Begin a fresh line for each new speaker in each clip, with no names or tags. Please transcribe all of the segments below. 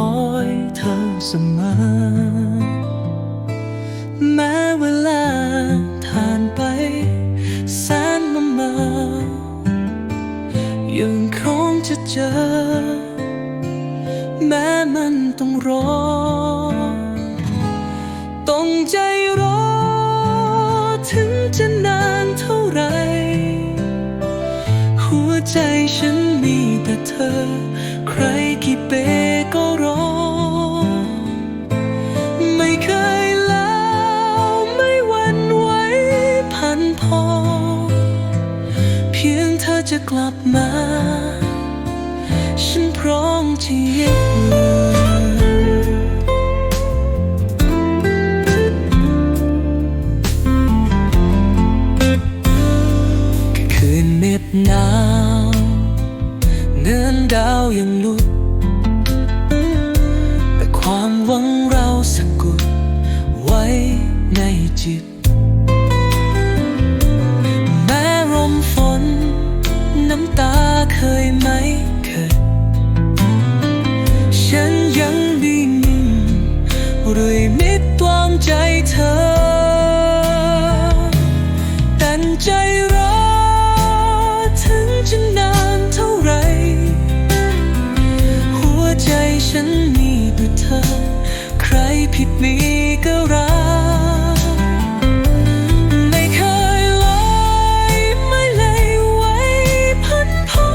คอยเธอเสมอ แม้เวลาผ่านไปแสนมาเมอยังคงจะเจอ แม้มันต้องรอ ต้องใจรอ ถึงจะนานเท่าไหรหัวใจฉันมีแต่เธอ ใครกี่เปก็ จะกลับมา ฉันพร้อมที่ยึดมือ ใจเธอ แต่ใจรอถึงจะนานเท่าไร หัวใจฉันมีแต่เธอ ใครผิดมีก็รักไม่เคยลอยไม่เลยไว้พันพอ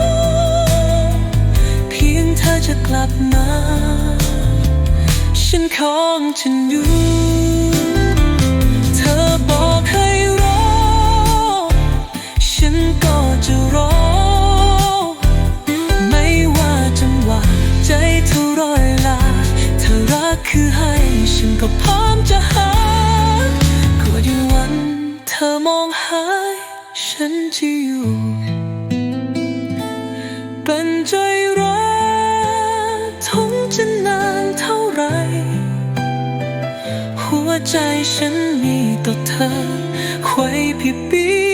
เพียงเธอจะกลับมาฉันของฉันอยู่ ใจฉันมีต่อเธอไว้พี่ปี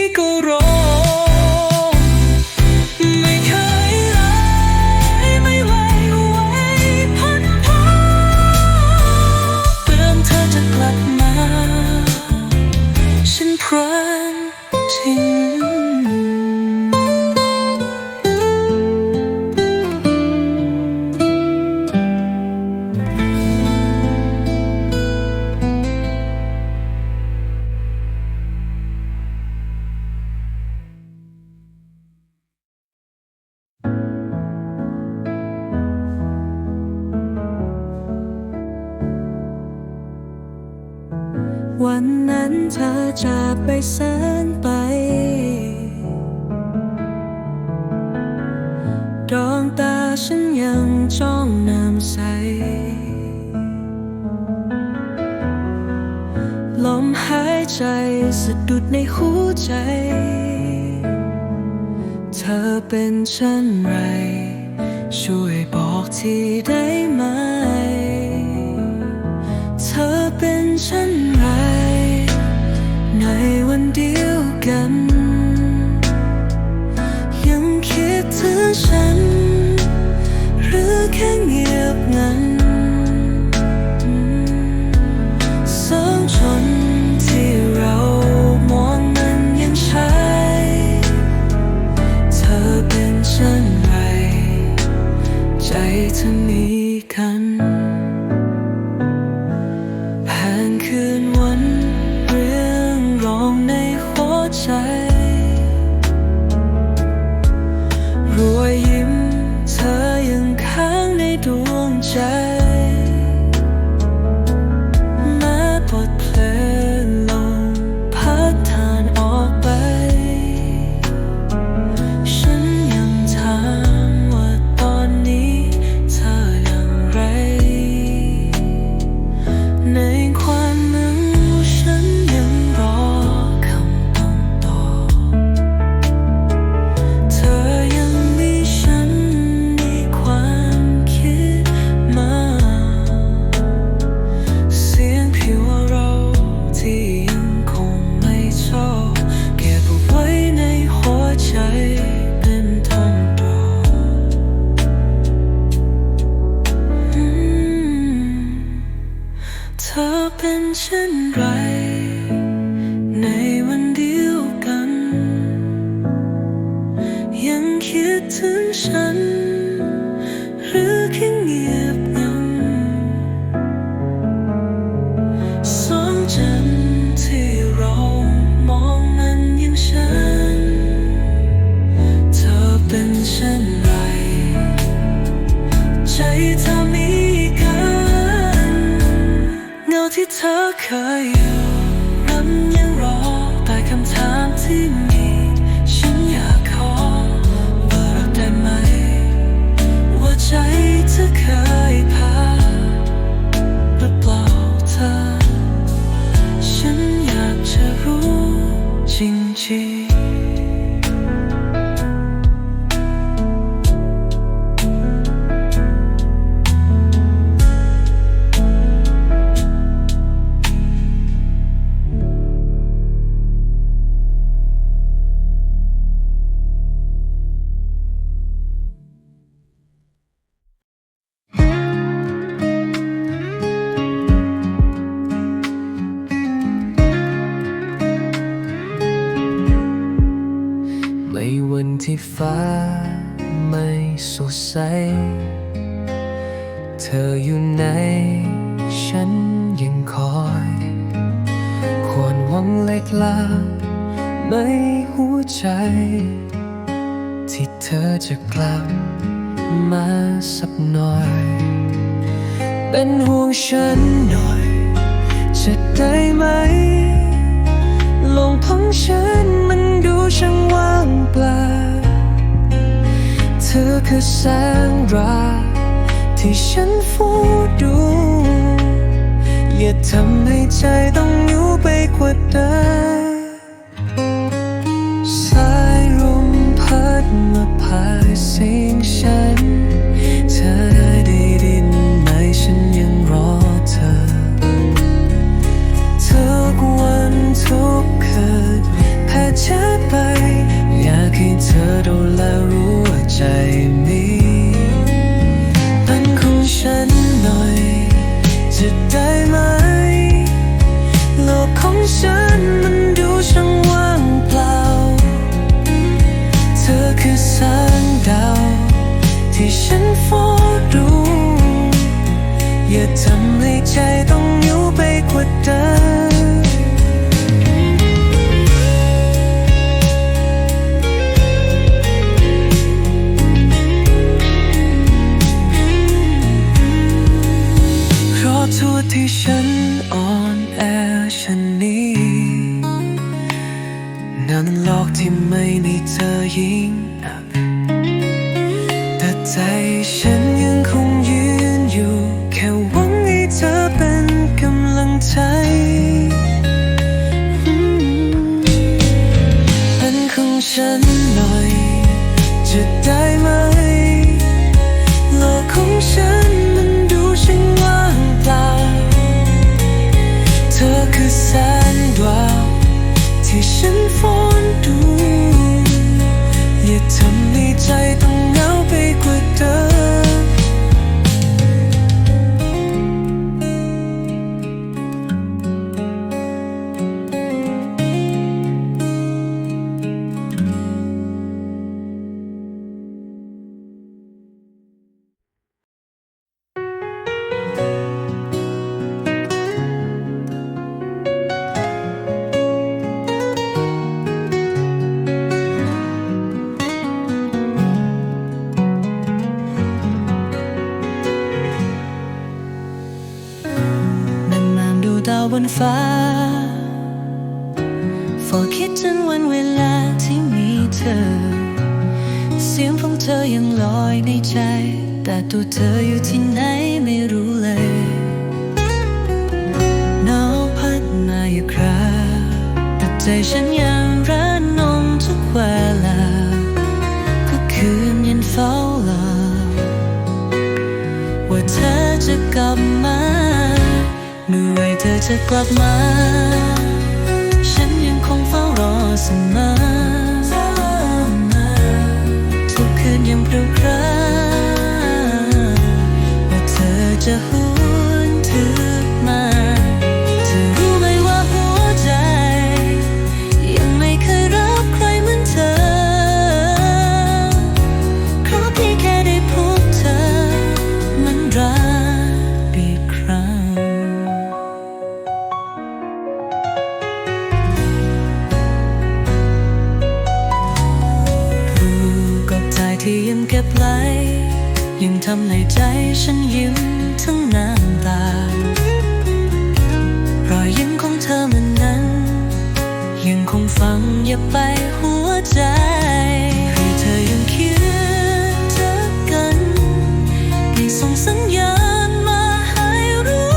เธอจา
กไปแสนไป ดวงตาฉันยังจ้องน้ำใส ลมหายใจสะดุดในหัวใจ เธอเป็นเช่นไร ช่วยบอกทีได้ไหม เธอเป็นเช่นไรใน วันเดียวกัน เล็กลาในหัวใจ ที่เธอจะกลับมาสักหน่อย เป็นห่วงฉันหน่อย จะได้ไหมลงของฉันมันดูช่างว่างเปล่า เธอคือแสงราที่ฉันเฝ้าดู อย่าทำให้ใจต้องอยู่ไปกว่าเดิมสายลมพัดมาพายเสียงฉัน เธอได้ดินไหมฉันยังรอเธอ ทุกวันทุกคืนแพ้เธอไป อยากให้เธอดูแลรู้ว่าใจมี อย่าทำให้ใจต้องอยู่ไปกว่าเดิมเพราะทั่วที่ฉันอ่อนแอฉันนี้นั้นโลอกที่ไม่มีเธอยิ่งแต่ใจฉันยัง ที่ฉั ฟ้าฝอคิดถึงวันเวลาที่มีเธอ เสียงของเธอยังลอยในใจ แต่ตัวเธออยู่ที่ไหนไม่รู้เลยหนาวพัดมาอย่าคราแต่ใจฉันยังระนนมทุกเวลาก็คืนยันเฝ้ารอว่าเธอจะกลับมาเมื่อ เธอจะกลับมา ฉันยิ้มทั้งน้ำตารอยยิ้มของเธอมันนั้น ยังคงฟังอย่าไปหัวใจให้เธอยังคิดถึงกันได้ส่งสัญญาณมาให้รู้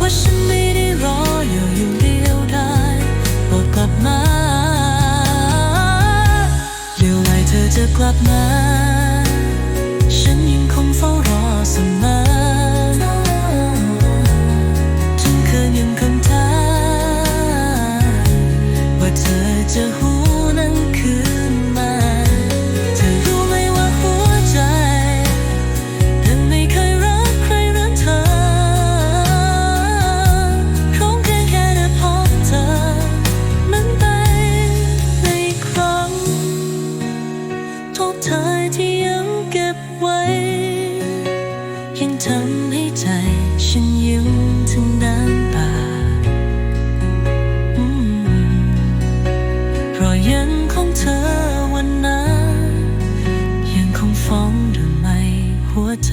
ว่าฉันไม่ได้รออยู่อยู่เดียวได้โปรดกลับมาเดี๋ยวไหรเธอจะกลับมา โทษเธอที่ยังเก็บไว้ ยังทำให้ใจฉันยิ้มถึงน้ำตาเพราะยังของเธอวันนั้นยังคงฟ้องทำไม่หัวใจ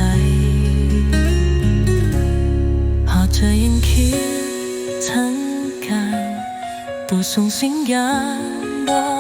พอเธอยังคิดทั้ง
การตัวส่งสังยาณบอก